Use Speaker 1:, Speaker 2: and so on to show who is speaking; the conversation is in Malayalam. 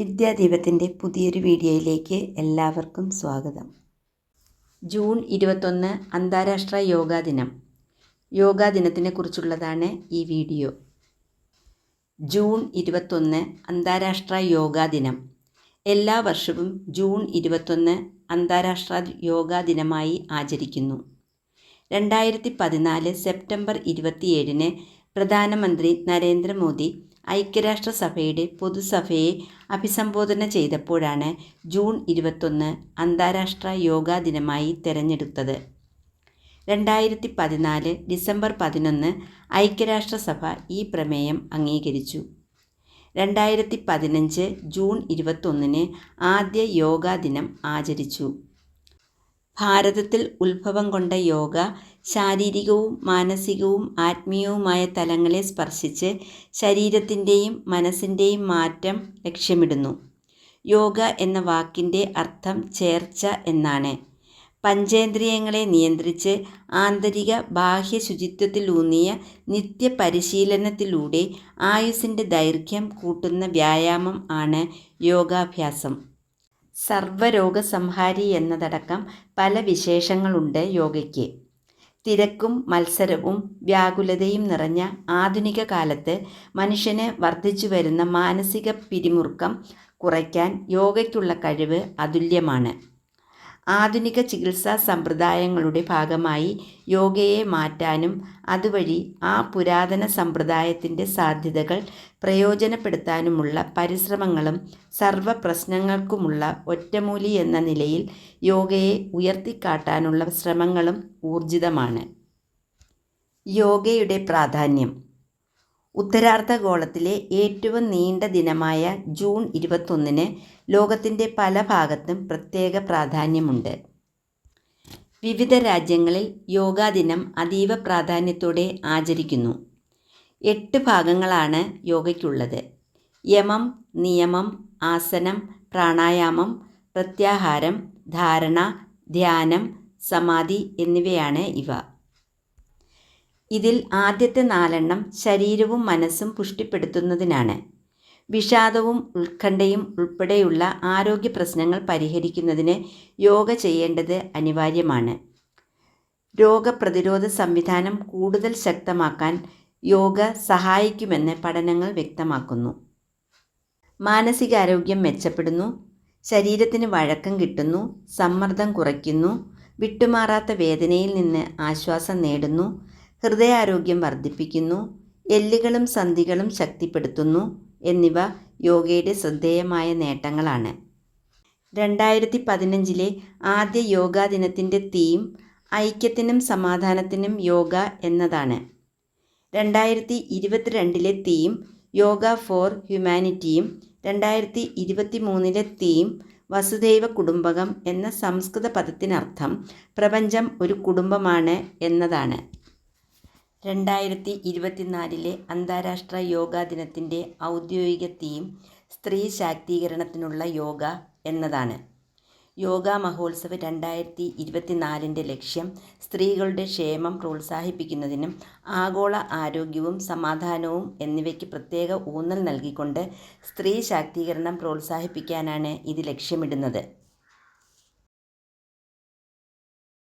Speaker 1: വിദ്യാദീപത്തിന്റെ പുതിയൊരു വീഡിയോയിലേക്ക് എല്ലാവർക്കും സ്വാഗതം. ജൂൺ ഇരുപത്തൊന്ന് അന്താരാഷ്ട്ര യോഗാ ദിനം. യോഗാ ദിനത്തിനെ കുറിച്ചുള്ളതാണ് ഈ വീഡിയോ. ജൂൺ ഇരുപത്തൊന്ന് അന്താരാഷ്ട്ര യോഗാ ദിനം. എല്ലാ വർഷവും ജൂൺ ഇരുപത്തൊന്ന് അന്താരാഷ്ട്ര യോഗാ ദിനമായി ആചരിക്കുന്നു. രണ്ടായിരത്തി പതിനാല് സെപ്റ്റംബർ ഇരുപത്തിയേഴിന് പ്രധാനമന്ത്രി നരേന്ദ്രമോദി ഐക്യരാഷ്ട്രസഭയുടെ പൊതുസഭയെ അഭിസംബോധന ചെയ്തപ്പോഴാണ് ജൂൺ ഇരുപത്തൊന്ന് അന്താരാഷ്ട്ര യോഗാ ദിനമായി തിരഞ്ഞെടുത്തത്. രണ്ടായിരത്തി പതിനാല് ഡിസംബർ പതിനൊന്ന് ഐക്യരാഷ്ട്രസഭ ഈ പ്രമേയം അംഗീകരിച്ചു. രണ്ടായിരത്തി പതിനഞ്ച് ജൂൺ ഇരുപത്തൊന്നിന് ആദ്യ യോഗാ ദിനം ആചരിച്ചു. ഭാരതത്തിൽ ഉത്ഭവം കൊണ്ട യോഗ ശാരീരികവും മാനസികവും ആത്മീയവുമായ തലങ്ങളെ സ്പർശിച്ച് ശരീരത്തിന്റെയും മനസ്സിന്റെയും മാറ്റം ലക്ഷ്യമിടുന്നു. യോഗ എന്ന വാക്കിന്റെ അർത്ഥം ചേർച്ച എന്നാണ്. പഞ്ചേന്ദ്രിയങ്ങളെ നിയന്ത്രിച്ച് ആന്തരിക ബാഹ്യ ശുചിത്വത്തിലൂന്നിയ നിത്യപരിശീലനത്തിലൂടെ ആയുസിന്റെ ദൈർഘ്യം കൂട്ടുന്ന വ്യായാമം ആണ് യോഗാഭ്യാസം. സർവരോഗസംഹാരി എന്നതടക്കം പല വിശേഷങ്ങളുണ്ട് യോഗയ്ക്ക്. തിരക്കും മത്സരവും വ്യാകുലതയും നിറഞ്ഞ ആധുനിക കാലത്ത് മനുഷ്യന് വർദ്ധിച്ചു വരുന്ന മാനസിക പിരിമുറുക്കം കുറയ്ക്കാൻ യോഗയ്ക്കുള്ള കഴിവ് അതുല്യമാണ്. ആധുനിക ചികിത്സാ സമ്പ്രദായങ്ങളുടെ ഭാഗമായി യോഗയെ മാറ്റാനും അതുവഴി ആ പുരാതന സമ്പ്രദായത്തിന്റെ സാധ്യതകൾ പ്രയോജനപ്പെടുത്താനുമുള്ള പരിശ്രമങ്ങളും സർവ പ്രശ്നങ്ങൾക്കുമുള്ള ഒറ്റമൂലി എന്ന നിലയിൽ യോഗയെ ഉയർത്തിക്കാട്ടാനുള്ള ശ്രമങ്ങളും ഊർജിതമാണ്. യോഗയുടെ പ്രാധാന്യം. ഉത്തരാർദ്ധഗോളത്തിലെ ഏറ്റവും നീണ്ട ദിനമായ ജൂൺ ഇരുപത്തൊന്നിന് ലോകത്തിന്റെ പല ഭാഗത്തും പ്രത്യേക പ്രാധാന്യമുണ്ട്. വിവിധ രാജ്യങ്ങളിൽ യോഗാ ദിനം അതീവ പ്രാധാന്യത്തോടെ ആചരിക്കുന്നു. എട്ട് ഭാഗങ്ങളാണ് യോഗയ്ക്കുള്ളത്. യമം നിയമം ആസനം പ്രാണായാമം പ്രത്യാഹാരം ധാരണ ധ്യാനം സമാധി എന്നിവയാണ് ഇവ. ഇതിൽ ആദ്യത്തെ നാലെണ്ണം ശരീരവും മനസ്സും പുഷ്ടിപ്പെടുത്തുന്നതിനാണ്. വിഷാദവും ഉത്കണ്ഠയും ഉൾപ്പെടെയുള്ള ആരോഗ്യ പ്രശ്നങ്ങൾ പരിഹരിക്കുന്നതിന് യോഗ ചെയ്യേണ്ടത് അനിവാര്യമാണ്. രോഗപ്രതിരോധ സംവിധാനം കൂടുതൽ ശക്തമാക്കാൻ യോഗ സഹായിക്കുമെന്ന് പഠനങ്ങൾ വ്യക്തമാക്കുന്നു. മാനസികാരോഗ്യം മെച്ചപ്പെടുന്നു. ശരീരത്തിന് വഴക്കം കിട്ടുന്നു. സമ്മർദ്ദം കുറയ്ക്കുന്നു. വിട്ടുമാറാത്ത വേദനയിൽ നിന്ന് ആശ്വാസം നേടുന്നു. ഹൃദയാരോഗ്യം വർദ്ധിപ്പിക്കുന്നു എല്ലുകളും സന്ധികളും ശക്തിപ്പെടുത്തുന്നു എന്നിവ യോഗയുടെ ശ്രദ്ധേയമായ നേട്ടങ്ങളാണ്. രണ്ടായിരത്തി പതിനഞ്ചിലെ ആദ്യ യോഗാ ദിനത്തിന്റെ തീം ഐക്യത്തിനും സമാധാനത്തിനും യോഗ എന്നതാണ്. രണ്ടായിരത്തി ഇരുപത്തിരണ്ടിലെ തീം യോഗ ഫോർ ഹ്യൂമാനിറ്റിയും രണ്ടായിരത്തി ഇരുപത്തി മൂന്നിലെ തീം വസുദൈവ കുടുംബകം എന്ന സംസ്കൃത പദത്തിനർത്ഥം പ്രപഞ്ചം ഒരു കുടുംബമാണ് എന്നതാണ്. രണ്ടായിരത്തി ഇരുപത്തിനാലിലെ അന്താരാഷ്ട്ര യോഗാ ദിനത്തിന്റെ ഔദ്യോഗിക തീം സ്ത്രീ ശാക്തീകരണത്തിനുള്ള യോഗ എന്നതാണ്. യോഗ മഹോത്സവ് രണ്ടായിരത്തി ഇരുപത്തിനാലിന്റെ ലക്ഷ്യം സ്ത്രീകളുടെ ക്ഷേമം പ്രോത്സാഹിപ്പിക്കുന്നതിനും ആഗോള ആരോഗ്യവും സമാധാനവും എന്നിവയ്ക്ക് പ്രത്യേക ഊന്നൽ നൽകിക്കൊണ്ട് സ്ത്രീ ശാക്തീകരണം പ്രോത്സാഹിപ്പിക്കാനാണ് ഇത് ലക്ഷ്യമിടുന്നത്.